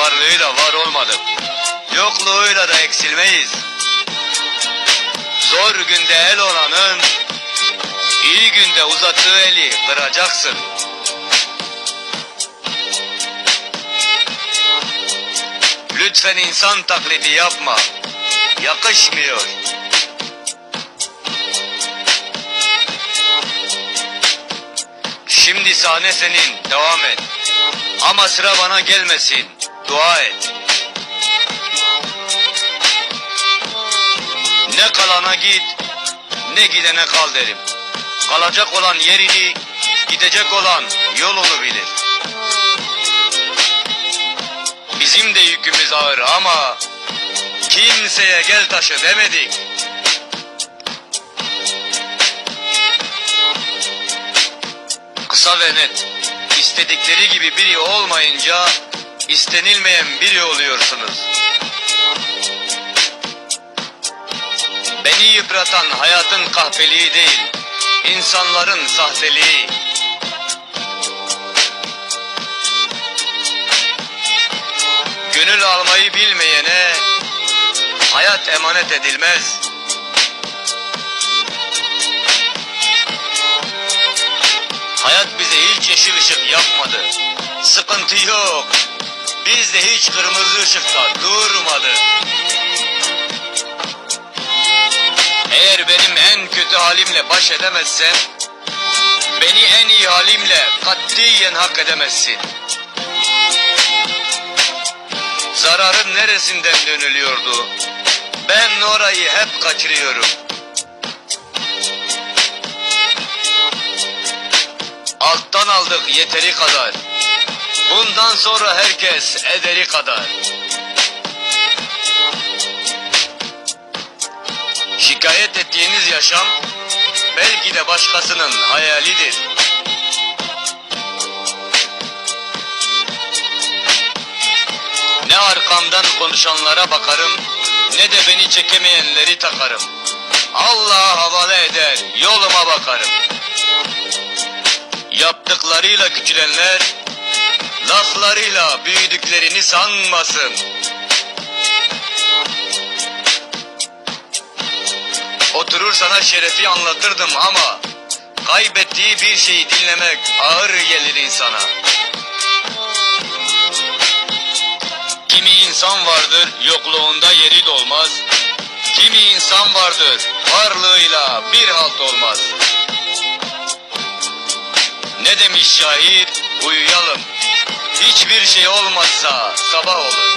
varlığıyla var olmadık. Yokluğuyla da eksilmeyiz. Zor günde el olanın, iyi günde uzattığı eli kıracaksın. Lütfen insan taklidi yapma. Yakışmıyor. Şimdi sahne senin, devam et. Ama sıra bana gelmesin, dua et. Ne kalana git, ne gidene kal derim. Kalacak olan yerini, gidecek olan yolunu bilir. Bizim de yükümüz ağır ama kimseye gel taşı demedik. Kısa ve net. İstedikleri gibi biri olmayınca istenilmeyen biri oluyorsunuz. Beni yıpratan hayatın kahpeliği değil, insanların sahteliği. Gönül almayı bilmeyene hayat emanet edilmez. Işık yapmadı. Sıkıntı yok. Biz de hiç kırmızı ışıkta durmadık. Eğer benim en kötü halimle baş edemezsen, beni en iyi halimle katiyen hak edemezsin. Zararın neresinden dönülüyordu? Ben orayı hep kaçırıyorum. Alttan aldık yeteri kadar. Bundan sonra herkes ederi kadar. Şikayet ettiğiniz yaşam belki de başkasının hayalidir. Ne arkamdan konuşanlara bakarım, ne de beni çekemeyenleri takarım. Allah'a havale eder, yoluma bakarım. Yaptıklarıyla küçülenler, laflarıyla büyüdüklerini sanmasın. Oturur sana şerefi anlatırdım ama kaybettiği bir şeyi dinlemek ağır gelir insana. Kimi insan vardır yokluğunda yeri dolmaz. Kimi insan vardır varlığıyla bir halt olmaz. Şair? Uyuyalım. Hiçbir şey olmazsa sabah olur.